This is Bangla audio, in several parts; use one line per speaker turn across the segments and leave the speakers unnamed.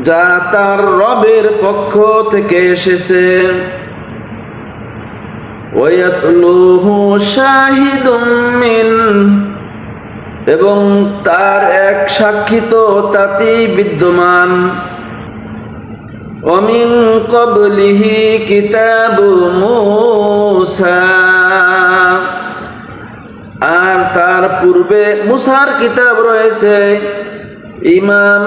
যা তার রবের পক্ষ থেকে এসেছে। এবং তার এক সাক্ষিত তাতেই বিদ্যমান। অমিন কবলিহি কিতাবু মুসা, আর তার পূর্বে মুসার কিতাব রয়েছে। ইমাম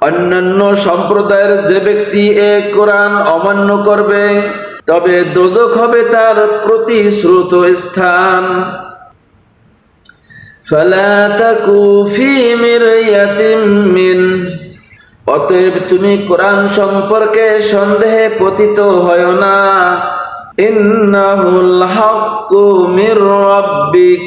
অন্যান্য সম্প্রদায়ের যে ব্যক্তি এ কোরআন অমান্য করবে, তবে দোজক হবে তার প্রতিশ্রুত স্থান। অতএব তুমি কোরআন সম্পর্কে সন্দেহে পতিত হয় না। ইন্নাহুল হক মির রব্বিক।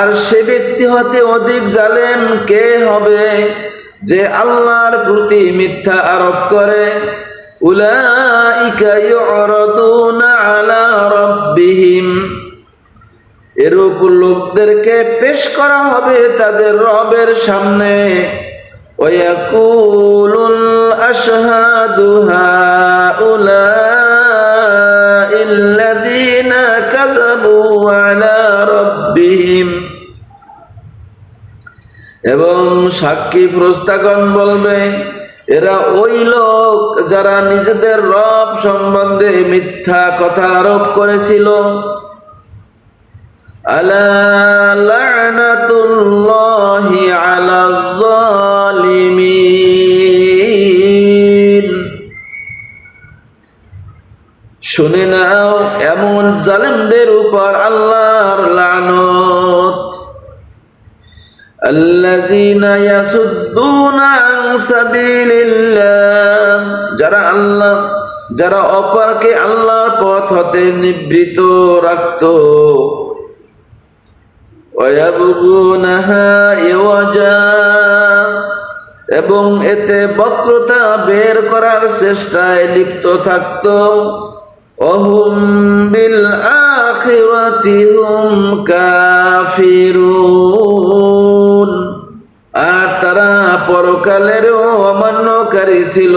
আর সে ব্যক্তি হতে অধিক জালেম কে হবে যে আল্লাহর প্রতি মিথ্যা আরোপ করে? এরূপ লোকদেরকে পেশ করা হবে তাদের রবের সামনে। ওয়াকুলুল আশহাদু হাউলা রব্বিহিম এবং সাক্ষী প্রস্তাগণ বলবে, এরা ওই লোক যারা নিজেদের রব সম্বন্ধে মিথ্যা কথা আরোপ করেছিল। আলা লানাতুল্লাহি আলা শুনে নাও এমন জালেমদের উপর আল্লাহর লানত الذين يصدون عن سبيل الله যারা আল্লাহ যারা অপরকে আল্লাহর পথ হতে নিবৃত রাখতো ويبغونها عوجا এবং এতে বক্রতা বের করার চেষ্টায় লিপ্ত থাকত অহুম بالآخرة هم কাফিরুন আর তারা পরকালেরও অমান্যকারী ছিল।